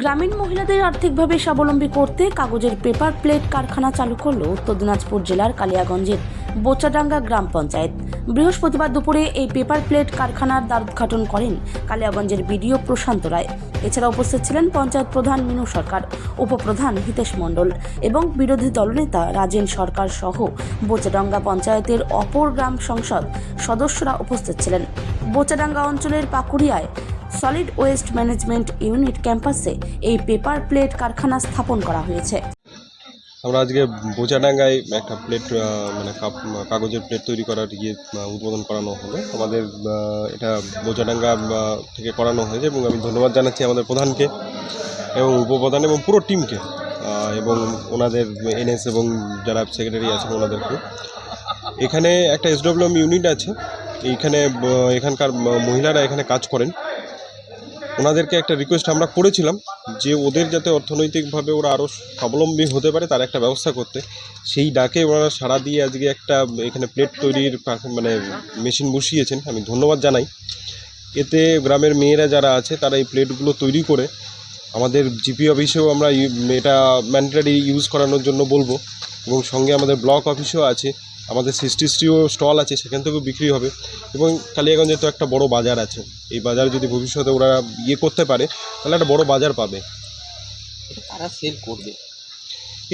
গ্রামীণ মহিলাদের আর্থিকভাবে স্বাবলম্বী করতে কাগজের পেপার প্লেট কারখানা চালু করল উত্তর দিনাজপুর জেলার কালিয়াগঞ্জের বোচাডাঙ্গা গ্রাম পঞ্চায়েত। বৃহস্পতিবার দুপুরে এই পেপার প্লেট কারখানার দ্বার উদ্ঘাটন করেন কালিয়াগঞ্জের বিডিও প্রশান্ত রায়। এছাড়া উপস্থিত ছিলেন পঞ্চায়েত প্রধান মিনু সরকার, উপপ্রধান হিতেশ মণ্ডল এবং বিরোধী দলনেতা রাজেন সরকার সহ বোচাডাঙ্গা পঞ্চায়েতের অপর গ্রাম সংসদ সদস্যরা উপস্থিত ছিলেন। বোচাডাঙ্গা অঞ্চলের পাকুড়িয়ায় সলিড ওয়েস্ট ম্যানেজমেন্ট ইউনিট ক্যাম্পাসে এই পেপার প্লেট কারখানা স্থাপন করা হয়েছে। আমরা আজকে বোচাডাঙ্গায় একটা প্লেট মানে কাগজের প্লেট তৈরি করার ইয়ে উদ্বোধন করানো হলো আমাদের এটা বোচাডাঙ্গা থেকে করানো হয়েছে এবং আমি ধন্যবাদ জানাচ্ছি আমাদের প্রধানকে এবং উপপ্রধান এবং পুরো টিমকে এবং ওনাদের এনএস এবং যারা সেক্রেটারি আছেন ওনাদেরকে। এখানে একটা এসডব্লিউএম ইউনিট আছে। এইখানে এখানকার মহিলারা এখানে কাজ করেন। ওনাদেরকে একটা রিকোয়েস্ট আমরা করেছিলাম যে ওদের যাতে অর্থনৈতিকভাবে ওরা আরও স্বাবলম্বী হতে পারে তার একটা ব্যবস্থা করতে। সেই ডাকে ওনারা সাড়া দিয়ে আজকে একটা এখানে প্লেট তৈরির মানে মেশিন বসিয়েছেন। আমি ধন্যবাদ জানাই। এতে গ্রামের মেয়েরা যারা আছে তারা এই প্লেটগুলো তৈরি করে আমাদের জিপি অফিসেও আমরা এটা ম্যান্ডেটারি ইউজ করানোর জন্য বলব এবং সঙ্গে আমাদের ব্লক অফিসও আছে। আমাদের সিস্টিস্টিও স্টল আছে সেখান থেকেও বিক্রি হবে। এবং কালিয়াগঞ্জে তো একটা বড় বাজার আছে। এই বাজার যদি ভবিষ্যতে ওরা ইয়ে করতে পারে তাহলে একটা বড় বাজার পাবে। কারা সেল করবে?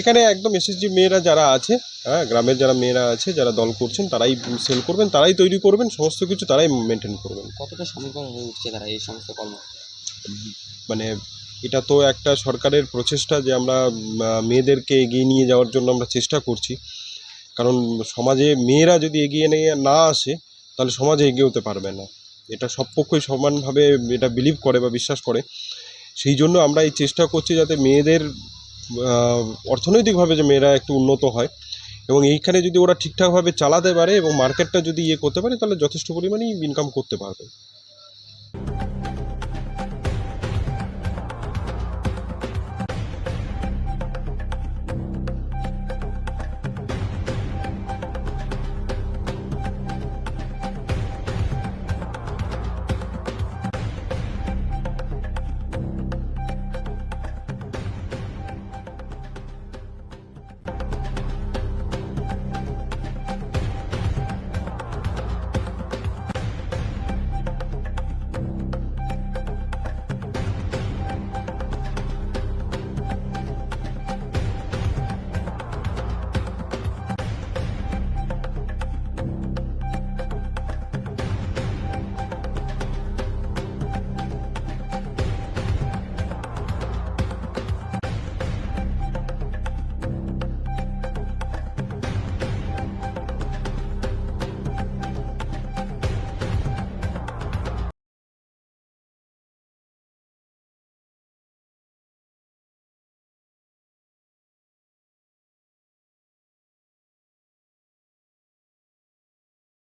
এখানে একদম এসএসজি মেয়েরা যারা আছে হ্যাঁ গ্রামের যারা মেয়েরা আছে যারা দল করছেন তারাই সেল করবেন তারাই তৈরি করবেন সমস্ত কিছু তারাই মেনটেন করবেন। কতটা স্বনির্ভর হয়ে উঠছে তারা এই সমস্ত কর্ম? মানে এটা তো একটা সরকারের প্রচেষ্টা যে আমরা মেয়েদেরকে এগিয়ে নিয়ে যাওয়ার জন্য আমরা চেষ্টা করছি। কারণ সমাজে মেয়েরা যদি এগিয়ে নিয়ে না আসে, তাহলে সমাজে এগিয়ে হতে পারবে না। এটা সব পক্ষই সমানভাবে এটা বিলিভ করে বা বিশ্বাস করে। সেই জন্য আমরা এই চেষ্টা করছি যাতে মেয়েদের অর্থনৈতিকভাবে যে মেয়েরা একটু উন্নত হয় এবং এইখানে যদি ওরা ঠিকঠাকভাবে চালাতে পারে এবং মার্কেটটা যদি ইয়ে করতে পারে, তাহলে যথেষ্ট পরিমাণেই ইনকাম করতে পারবে।